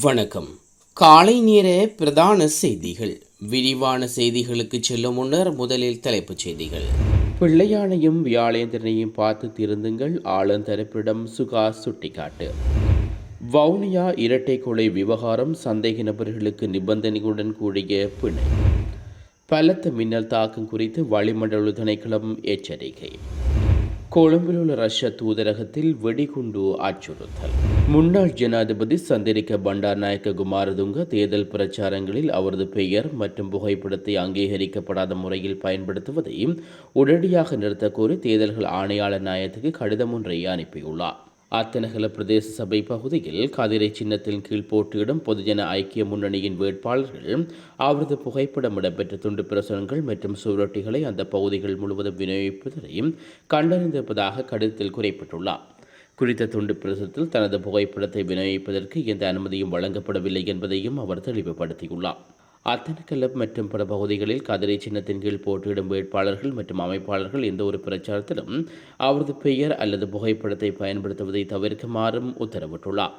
வணக்கம். காலை நேர பிரதான செய்திகள். விரிவான செய்திகளுக்கு செல்லும் முன்னர் முதலில் தலைப்புச் செய்திகள். பிள்ளையானையும் வியாழேந்திரனையும் பார்த்து திருந்துங்கள். ஆளுந்தரப்பிடம் சுகா சுட்டிக்காட்டு. வவுனியா இரட்டை கொலை விவகாரம் சந்தேக நபர்களுக்கு நிபந்தனைகளுடன் கூடிய பிணை. பலத்த மின்னல் தாக்கம் குறித்து வளிமண்டல திணைக்களம் எச்சரிக்கை. கொழும்பில் உள்ள ரஷ்ய தூதரகத்தில் வெடிகுண்டு அச்சுறுத்தல். முன்னாள் ஜனாதிபதி சந்திரிக்க பண்டார்நாயக்க குமாரதுங்க தேர்தல் பிரச்சாரங்களில் அவரது பெயர் மற்றும் புகைப்படத்தை அங்கீகரிக்கப்படாத முறையில் பயன்படுத்துவதை உடனடியாக நிறுத்தக்கோரி தேர்தல்கள் ஆணையாளர் நாயத்துக்கு கடிதம் ஒன்றை அனுப்பியுள்ளார். அத்தனகல பிரதேச சபை பகுதியில் கதிரை சின்னத்தின் கீழ் போட்டியிடும் பொதுஜன ஐக்கிய முன்னணியின் வேட்பாளர்கள் அவரது புகைப்படம் இடம்பெற்ற துண்டு பிரசுரங்கள் மற்றும் சுவரொட்டிகளை அந்த பகுதிகள் முழுவதும் விநியோகிப்பதையும் கண்டறிந்திருப்பதாக கடிதத்தில் குறிப்பிட்டுள்ளார். குறித்த துண்டு பிரசுரத்தில் தனது புகைப்படத்தை விநியோகிப்பதற்கு எந்த அனுமதியும் வழங்கப்படவில்லை என்பதையும் அவர் தெளிவுபடுத்தியுள்ளார். அத்தனக்கல்லப் மற்றும் பல பகுதிகளில் கதிரை சின்னத்தின் கீழ் போட்டியிடும் வேட்பாளர்கள் மற்றும் அமைப்பாளர்கள் எந்த ஒரு பிரச்சாரத்திலும் அவரது பெயர் அல்லது புகைப்படத்தை பயன்படுத்துவதை தவிர்க்குமாறும் உத்தரவிட்டுள்ளார்.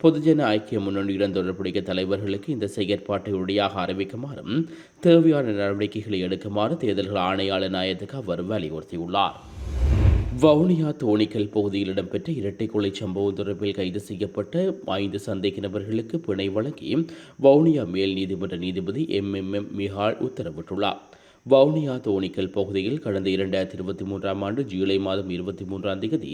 பொதுஜன ஐக்கிய முன்னணியுடன் தொடர்புடைய தலைவர்களுக்கு இந்த செயற்பாட்டை உடையாக அறிவிக்குமாறும் தேவையான நடவடிக்கைகளை எடுக்குமாறு தேர்தல்கள் ஆணையாளர் நாயத்துக்கு அவர் வலியுறுத்தியுள்ளார். வவுனியா தோணிக்கல் பகுதியில் இடம்பெற்ற இரட்டை கொலை சம்பவம் தொடர்பில் கைது செய்யப்பட்ட ஐந்து சந்தேக நபர்களுக்கு பிணை வழங்கி வவுனியா மேல் நீதிமன்ற நீதிபதி எம் எம் எம் மிஹால் உத்தரவிட்டுள்ளார். வவுனியா தோணிக்கல் பகுதியில் கடந்த இரண்டாயிரத்தி இருபத்தி மூன்றாம் ஆண்டு ஜூலை மாதம் இருபத்தி மூன்றாம் தேதி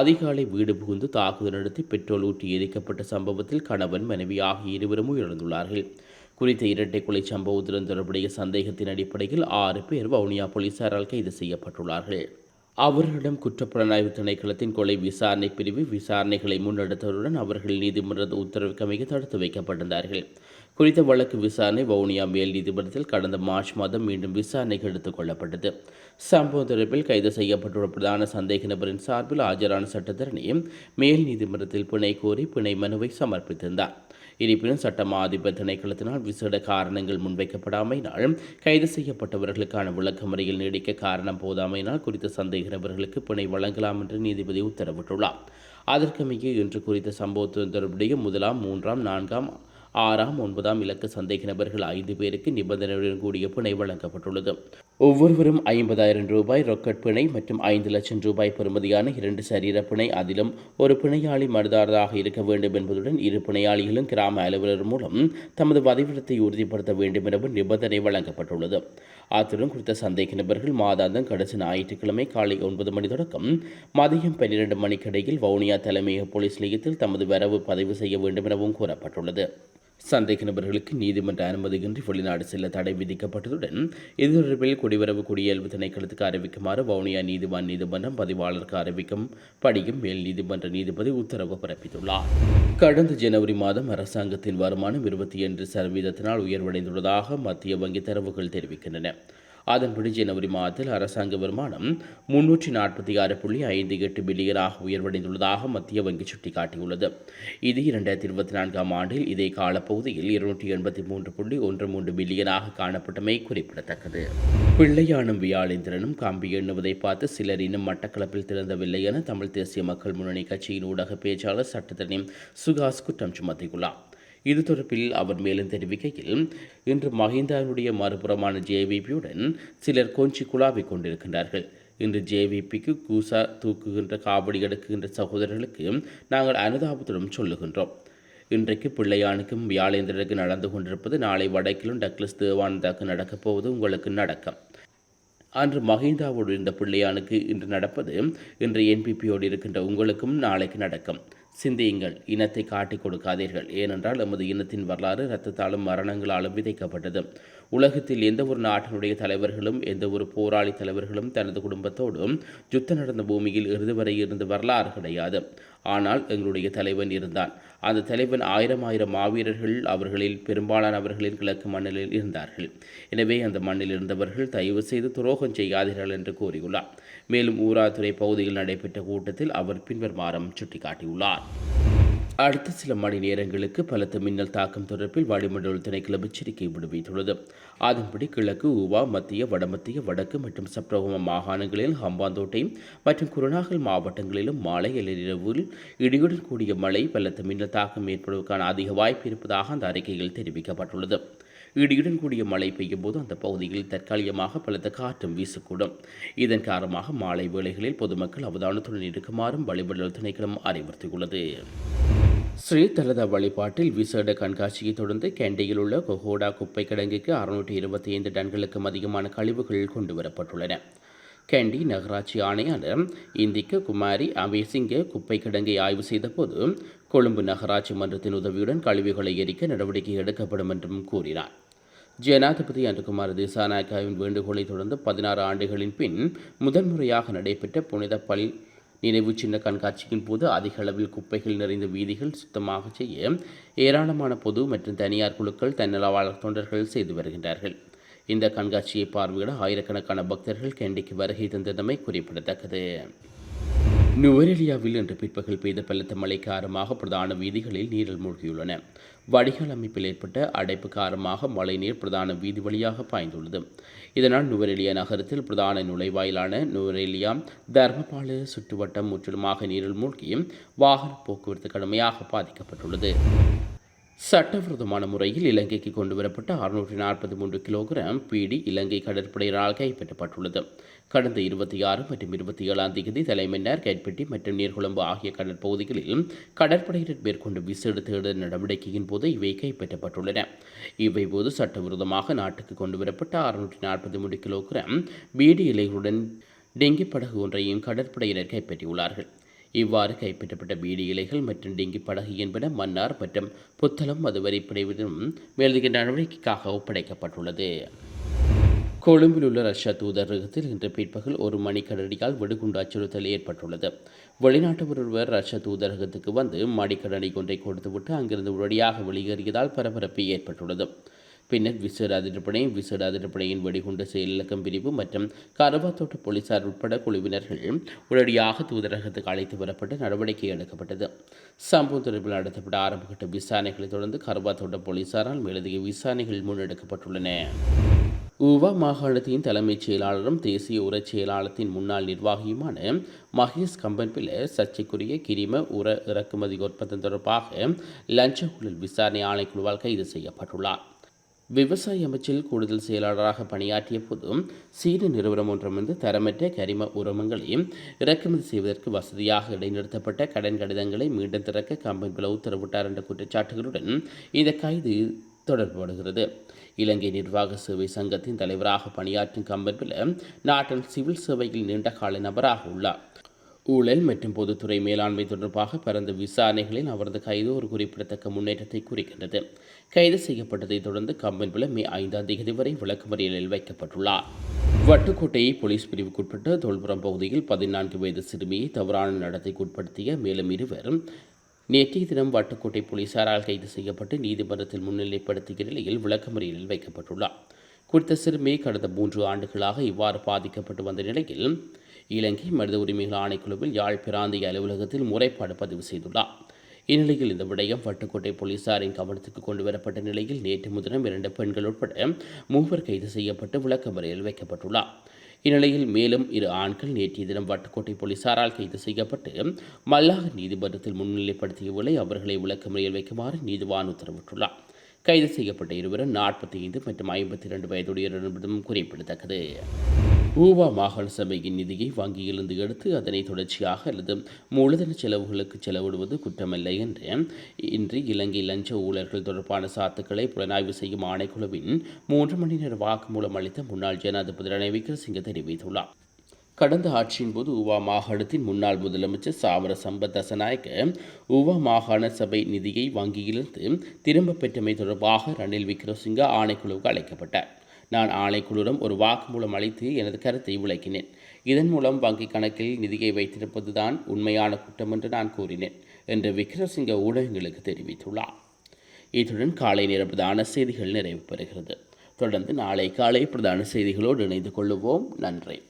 அதிகாலை வீடு புகுந்து தாக்குதல் நடத்தி பெட்ரோல் ஊற்றி எரிக்கப்பட்ட சம்பவத்தில் கணவன் மனைவி ஆகிய இருவரும் உயர்ந்துள்ளார்கள் குறித்த இரட்டை கொலை சம்பவத்துடன் தொடர்புடைய சந்தேகத்தின் அடிப்படையில் ஆறு பேர் வவுனியா போலீசாரால் கைது செய்யப்பட்டுள்ளார்கள். அவர்களிடம் குற்றப்புலனாய்வு திணைக்களத்தின் கொலை விசாரணை பிரிவு விசாரணைகளை முன்னெடுத்ததுடன் அவர்கள் நீதிமன்ற உத்தரவுக்கு அமைக்க தடுத்து வைக்கப்பட்டிருந்தார்கள். குறித்த வழக்கு விசாரணை வவுனியா மேல் நீதிமன்றத்தில் கடந்த மார்ச் மாதம் மீண்டும் விசாரணைக்கு எடுத்துக் கொள்ளப்பட்டது. சம்பவ தொடர்பில் கைது செய்யப்பட்டுள்ள பிரதான சந்தேக நபரின் சார்பில் ஆஜரான சட்டத்தரணி மேல் நீதிமன்றத்தில் பிணை கோரி பிணை மனுவை சமர்ப்பித்திருந்தார் இருப்பினும் சட்டமா அதிபர் திணைக்களத்தினால் விசேட காரணங்கள் முன்வைக்கப்படாமையினால் கைது செய்யப்பட்டவர்களுக்கான விளக்கமறையில் நீடிக்க காரணம் போதாமையினால் குறித்த சந்தேக நபர்களுக்கு பிணை வழங்கலாம் என்று நீதிபதி உத்தரவிட்டுள்ளார். அதற்கமைய இன்று குறித்த சம்பவத்துடன் தொடர்புடைய முதலாம் மூன்றாம் நான்காம் ஆறாம் ஒன்பதாம் இலக்க சந்தேக நபர்கள் ஐந்து பேருக்கு நிபந்தனையுடன் கூடிய பிணை வழங்கப்பட்டுள்ளது. ஒவ்வொருவரும் ஐம்பதாயிரம் ரூபாய் ரொக்கட் பிணை மற்றும் ஐந்து லட்சம் ரூபாய் பெறுமதியான இரண்டு சரீர பிணை. அதிலும் ஒரு பிணையாளி மனுதாரராக இருக்க வேண்டும் என்பதுடன் இரு பிணையாளிகளும் கிராம அலுவலர் மூலம் தமது பதிவிடத்தை உறுதிப்படுத்த வேண்டும் எனவும் நிபந்தனை வழங்கப்பட்டுள்ளது. அத்துடன் குறித்த சந்தேக நபர்கள் மாதாந்தம் கடைசி ஞாயிற்றுக்கிழமை காலை ஒன்பது மணி தொடக்கம் மதியம் பன்னிரண்டு மணிக்கிடையில் வவுனியா தலைமையக போலீஸ் நிலையத்தில் தமது வரவு பதிவு செய்ய வேண்டும் எனவும் கூறப்பட்டுள்ளது. சந்தேக நபர்களுக்கு நீதிமன்ற அனுமதியின்றி வெளிநாடு செல்ல தடை விதிக்கப்பட்டதுடன் இது தொடர்பில் குடிவரவு குடியியல்பு திணைக்களத்துக்கு அறிவிக்குமாறு வவுனியா நீதிவான் நீதிமன்றம் பதிவாளருக்கு அறிவிக்கும் படியும் மேல் நீதிமன்ற நீதிபதி உத்தரவு பிறப்பித்துள்ளார். கடந்த ஜனவரி மாதம் அரசாங்கத்தின் வருமானம் இருபத்தி ஒன்று சதவீதத்தினால் உயர்வடைந்துள்ளதாக மத்திய வங்கி தரவுகள் தெரிவிக்கின்றன. அதன்படி ஜனவரி மாதத்தில் அரசாங்க வருமானம் முன்னூற்றி நாற்பத்தி ஆறு புள்ளி ஐந்து எட்டு பில்லியனாக உயர்வடைந்துள்ளதாக மத்திய வங்கி சுட்டிக்காட்டியுள்ளது. இது இரண்டாயிரத்தி இருபத்தி நான்காம் ஆண்டில் இதே காலப்பகுதியில் இருநூற்றி எண்பத்தி மூன்று புள்ளி ஒன்று மூன்று பில்லியனாக காணப்பட்டமை குறிப்பிடத்தக்கது. பிள்ளையானும் வியாழேந்திரனும் கம்பி எண்ணுவதை பார்த்து சிலர் இன்னும் மட்டக்களப்பில் திறந்தவில்லை என தமிழ் தேசிய மக்கள் முன்னணி கட்சியின் ஊடக பேச்சாளர் சட்டத்தரணி சுகாஸ் குற்றம் சுமத்தியுள்ளார். இது தொடர்பில் அவர் மேலும் தெரிவிக்கையில் இன்று மஹிந்தாவினுடைய மறுபுறமான ஜேவிபியுடன் சிலர் கொஞ்சி குழாவிக் கொண்டிருக்கின்றார்கள். இன்று ஜேவிபிக்கு கூசா தூக்குகின்ற காவடி எடுக்குகின்ற சகோதரர்களுக்கு நாங்கள் அனுதாபத்துடன் சொல்லுகின்றோம். இன்றைக்கு பிள்ளையானுக்கும் வியாழேந்திரனுக்கு நடந்து கொண்டிருப்பது நாளை வடக்கிலும் டக்ளஸ் தேவானந்தாக்கு நடக்கப் போவது உங்களுக்கு நடக்கும். அன்று மஹிந்தாவோடு இருந்த பிள்ளையானுக்கு இன்று நடப்பது இன்று என்பிபியோடு இருக்கின்ற உங்களுக்கும் நாளைக்கு நடக்கும். சிந்தியுங்கள். இனத்தை காட்டிக் கொடுக்காதீர்கள். ஏனென்றால் எமது இனத்தின் வரலாறு இரத்தத்தாலும் மரணங்களாலும் விதைக்கப்பட்டது. உலகத்தில் எந்த ஒரு நாட்டினுடைய தலைவர்களும் எந்த ஒரு போராளி தலைவர்களும் தனது குடும்பத்தோடும் யுத்தம் நடந்த பூமியில் இறுதி வரை இருந்த வரலாறு கிடையாது. ஆனால் எங்களுடைய தலைவன் இருந்தான். அந்த தலைவன் ஆயிரம் ஆயிரம் மாவீரர்கள் அவர்களில் பெரும்பாலானவர்களின் கிழக்கு மண்ணில் இருந்தார்கள். எனவே அந்த மண்ணில் இருந்தவர்கள் தயவு செய்து துரோகம் செய்யாதீர்கள் என்று கூறியுள்ளார். மேலும் ஊராத்துறை பகுதியில் நடைபெற்ற கூட்டத்தில் அவர் பின்வருமாறும் சுட்டிக்காட்டியுள்ளார். அடுத்த சில மணி நேரங்களுக்கு பலத்த மின்னல் தாக்கம் தொடர்பில் வாடிமண்டல திணைக்களம் எச்சரிக்கை விடுவித்துள்ளது. அதன்படி கிழக்கு ஊவா மத்திய வடமத்திய வடக்கு மற்றும் சப்ரகம மாகாணங்களில் ஹம்பாந்தோட்டை மற்றும் குருநாகல் மாவட்டங்களிலும் மாலை இரவில் இடியுடன் கூடிய மழை பலத்த மின்னல் தாக்கம் ஏற்படுவதற்கான அதிக வாய்ப்பு இருப்பதாக அந்த அறிக்கையில் தெரிவிக்கப்பட்டுள்ளது. இடியுடன் கூடிய மழை பெய்யும் போது அந்த பகுதியில் தற்காலிகமாக பலத்த காற்றும் வீசக்கூடும். இதன் காரணமாக மாலை வேளைகளில் பொதுமக்கள் அவதானத்துடன் இருக்குமாறும் வழிபடல் திணைக்களம் அறிவுறுத்தியுள்ளது. ஸ்ரீதலத வழிபாட்டில் விசேட கண்காட்சியை தொடர்ந்து கேண்டையில் உள்ள கொஹோடா குப்பை கிடங்குக்கு அறுநூற்றி இருபத்தி ஐந்து டன்களுக்கும் அதிகமான கழிவுகள் கொண்டு வரப்பட்டுள்ளன. கேண்டி நகராட்சி ஆணையாளர் இந்திக்க குமாரி அமேசிங்க குப்பை கிடங்கை ஆய்வு செய்தபோது கொழும்பு நகராட்சி மன்றத்தின் உதவியுடன் கழிவுகளை எரிக்க நடவடிக்கை எடுக்கப்படும் என்றும் கூறினார். ஜனாதிபதி அன்றுகுமார் திசாநாயக்காவின் வேண்டுகோளை தொடர்ந்து பதினாறு ஆண்டுகளின் பின் முதன்முறையாக நடைபெற்ற புனித பல் நினைவு சின்ன கண்காட்சியின் போது அதிக அளவில் குப்பைகள் நிறைந்த வீதிகள் சுத்தமாக செய்ய ஏராளமான பொது மற்றும் தனியார் குழுக்கள் தன்னலவாளர் தொண்டர்கள் செய்து வருகின்றார்கள். இந்த கண்காட்சியை பார்வையிட ஆயிரக்கணக்கான பக்தர்கள் கேண்டிக்கு வருகை தந்ததமை குறிப்பிடத்தக்கது. நுவரெலியாவில் இன்று பிற்பகல் பெய்த பலத்த மழை காரணமாக பிரதான வீதிகளில் நீரில் மூழ்கியுள்ளன. வடிகால் அமைப்பில் ஏற்பட்ட அடைப்பு காரணமாக மழைநீர் பிரதான வீதி வழியாக பாய்ந்துள்ளது. இதனால் நுவரெலியா நகரத்தில் பிரதான நுழைவாயிலான நுவரெலியா தர்மபால சுற்றுவட்டம் முற்றிலுமாக நீரில் மூழ்கியும் வாகன போக்குவரத்து கடுமையாக பாதிக்கப்பட்டுள்ளது. சட்டவிரோதமான முறையில் இலங்கைக்கு கொண்டு வரப்பட்ட அறுநூற்றி நாற்பத்தி மூன்று கிலோகிராம் பீடி இலங்கை கடற்படையினரால் கைப்பற்றப்பட்டுள்ளது. கடந்த இருபத்தி ஆறு மற்றும் இருபத்தி ஏழாம் தேதி தலைமன்னார் கைப்பட்டி மற்றும் நீர்கொழும்பு ஆகிய கடற்பகுதிகளில் கடற்படையினர் மேற்கொண்டு விசேட தேடுதல் நடவடிக்கையின் போது இவை கைப்பற்றப்பட்டுள்ளன. இவை போது சட்டவிரோதமாக நாட்டுக்கு கொண்டு வரப்பட்ட அறுநூற்றி நாற்பத்தி மூன்று கிலோகிராம் பீடி இலைகளுடன் டெங்கி படகு ஒன்றையும் கடற்படையினர் கைப்பற்றியுள்ளார்கள். இவ்வாறு கைப்பற்றப்பட்ட பீடி இலைகள் மற்றும் டெங்கி படகு என்பன மன்னார் மற்றும் புத்தளம் மதுவரி பிரிவிலும் மேலதிக நடவடிக்கைக்காக ஒப்படைக்கப்பட்டுள்ளது. கொழும்பில் உள்ள ரஷ்யா தூதரகத்தில் இன்று பிற்பகல் ஒரு மணிக்கடனியால் வெடுகுண்டு வெடிகுண்டு அச்சுறுத்தல் ஏற்பட்டுள்ளது. வெளிநாட்டு ஒருவர் ரஷ்ய தூதரகத்துக்கு வந்து மடிக்கடனை ஒன்றை கொடுத்துவிட்டு அங்கிருந்து உடனடியாக வெளியேறியதால் பரபரப்பு ஏற்பட்டுள்ளது. பின்னர் விசேட அதிரப்படை விசேட அதிரப்படையின் வெடிகுண்டு செயலிழக்கம் பிரிவு மற்றும் கருவாத்தோட்ட போலீசார் உட்பட குழுவினர்கள் உடனடியாக தூதரகத்துக்கு அழைத்து வரப்பட்டு நடவடிக்கை எடுக்கப்பட்டது. சம்பவம் தொடர்பில் நடத்தப்பட்ட ஆரம்பகட்ட விசாரணைகளை தொடர்ந்து கருவாத்தோட்ட போலீசாரால் மேலதிக விசாரணைகள் முன்னெடுக்கப்பட்டுள்ளன. உவா மாகாணத்தின் தலைமைச் செயலாளரும் தேசிய உரச் செயலாளத்தின் முன்னாள் நிர்வாகியுமான மகேஷ் கம்பன்பில சர்ச்சைக்குரிய கிரிம உர இறக்குமதி ஒப்பந்தம் தொடர்பாக லஞ்ச ஊழல் விசாரணை ஆணைக்குழுவால் கைது செய்யப்பட்டுள்ளார். விவசாய அமைச்சில் கூடுதல் செயலாளராக பணியாற்றிய போதும் சீன நிறுவனம் ஒன்றும் வந்து தரமற்ற கரிம உரமங்களை இறக்குமதி செய்வதற்கு வசதியாக இடைநிறுத்தப்பட்ட கடன் கடிதங்களை மீண்டும் திறக்க கம்பன்பில உத்தரவிட்டார் என்ற குற்றச்சாட்டுகளுடன் இந்த கைது தொடர்புபடுகிறது. இலங்கை நிர்வாக சேவை சங்கத்தின் தலைவராக பணியாற்றும் கம்பன்பில் நாட்டின் சிவில் சேவையில் நீண்ட கால நபராக உள்ளார். ஊழல் மற்றும் பொதுத்துறை மேலாண்மை தொடர்பாக பரந்த விசாரணைகளில் அவரது கைது ஒரு குறிப்பிடத்தக்க முன்னேற்றத்தை குறிக்கின்றது. கைது செய்யப்பட்டதைத் தொடர்ந்து கம்பன்பில மே ஐந்தாம் தேதி வரை விளக்குமறியலில் வைக்கப்பட்டுள்ளார். வட்டுக்கோட்டையை போலீஸ் பிரிவுக்குட்பட்ட தொல்புறம் பகுதியில் பதினான்கு வயது சிறுமியை தவறான நடத்தைக்கு உட்படுத்திய மேலும் இருவர் நேற்றைய தினம் வட்டுக்கோட்டை போலீசாரால் கைது செய்யப்பட்டு நீதிமன்றத்தில் முன்னிலைப்படுத்திய நிலையில் விளக்கமறியலில் வைக்கப்பட்டுள்ளார். குறித்த சிறுமி கடந்த மூன்று ஆண்டுகளாக இவ்வாறு பாதிக்கப்பட்டு வந்த நிலையில் இலங்கை மனித உரிமைகள் ஆணைக்குழுவில் யாழ் பிராந்திய அலுவலகத்தில் முறைப்பாடு பதிவு செய்துள்ளார். இந்நிலையில் இந்த விடயம் வட்டுக்கோட்டை போலீசாரின் கவனத்துக்கு கொண்டு வரப்பட்ட நிலையில் நேற்று முதலம் இரண்டு பெண்கள் உட்பட மூவர் கைது செய்யப்பட்டு விளக்கமறியல் வைக்கப்பட்டுள்ளார். இந்நிலையில் மேலும் இரு ஆண்கள் நேற்றைய தினம் வட்டுக்கோட்டை போலீசாரால் கைது செய்யப்பட்டு மல்லாக நீதிமன்றத்தில் முன்னிலைப்படுத்தியவில்லை அவர்களை விளக்கமுறையில் வைக்குமாறு நீதிவான் உத்தரவிட்டுள்ளார். கைது செய்யப்பட்ட இருவரும் நாற்பத்தி ஐந்து மற்றும் ஐம்பத்தி இரண்டு வயதுடையவர் என்பதும் குறிப்பிடத்தக்கது. ஊவா மாகாண சபையின் நிதியை வங்கியிலிருந்து எடுத்து அதனை தொடர்ச்சியாக அல்லது மூலதன செலவுகளுக்கு செலவிடுவது குற்றமல்ல என்று இன்று இலங்கை லஞ்ச ஊழல்கள் தொடர்பான சாத்துக்களை புலனாய்வு செய்யும் ஆணைக்குழுவின் மூன்று மணி நேர வாக்குமூலம் அளித்த முன்னாள் ஜனாதிபதி ரணை விக்ரமசிங்க தெரிவித்துள்ளார். கடந்த ஆட்சியின் போது உவா மாகாணத்தின் முன்னாள் முதலமைச்சர் சாவர சம்பத் தசநாயக்க உவா மாகாண சபை நிதியை வங்கியிலிருந்து திரும்ப பெற்றமை தொடர்பாக ரணில் விக்ரமசிங்க ஆணைக்குழுவுக்கு அழைக்கப்பட்டார். நான் ஆணைக்குழுவிடம் ஒரு வாக்குமூலம் அளித்து எனது கருத்தை விளக்கினேன். இதன் மூலம் வங்கிக் கணக்கில் நிதியை வைத்திருப்பதுதான் உண்மையான குற்றம் என்று நான் கூறினேன் என்று விக்ரமசிங்க ஊடகங்களுக்கு தெரிவித்துள்ளார். இத்துடன் காலை நேர பிரதான செய்திகள் நிறைவு பெறுகிறது. தொடர்ந்து நாளை காலை பிரதான செய்திகளோடு இணைந்து கொள்ளுவோம். நன்றி.